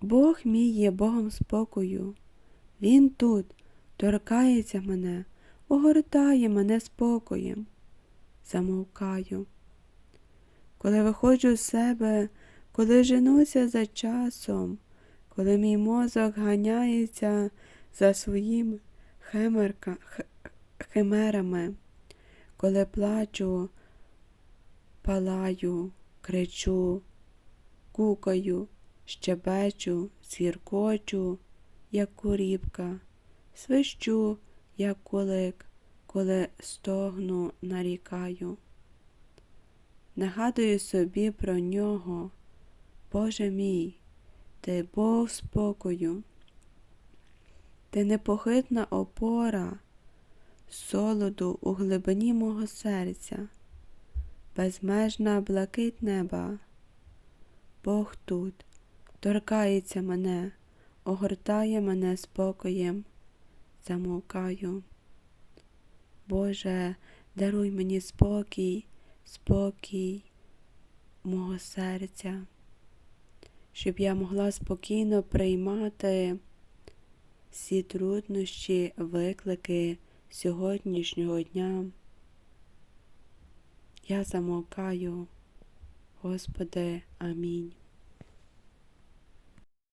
Бог мій є Богом спокою. Він тут торкається мене, огортає мене спокоєм. Замовкаю. Коли виходжу з себе, коли женуся за часом, коли мій мозок ганяється за своїми химерка, химерами, коли плачу, палаю, кричу, кукаю, щебечу, сіркочу, як куріпка, свищу, як кулик, коли стогну, нарікаю. Нагадую собі про нього, Боже мій, ти Бог спокою, ти непохитна опора, солоду у глибині мого серця, безмежна блакить неба. Бог тут торкається мене, огортає мене спокоєм, замовкаю. Боже, даруй мені спокій, спокій мого серця, щоб я могла спокійно приймати всі труднощі, виклики сьогоднішнього дня. Я замовкаю, Господи, амінь.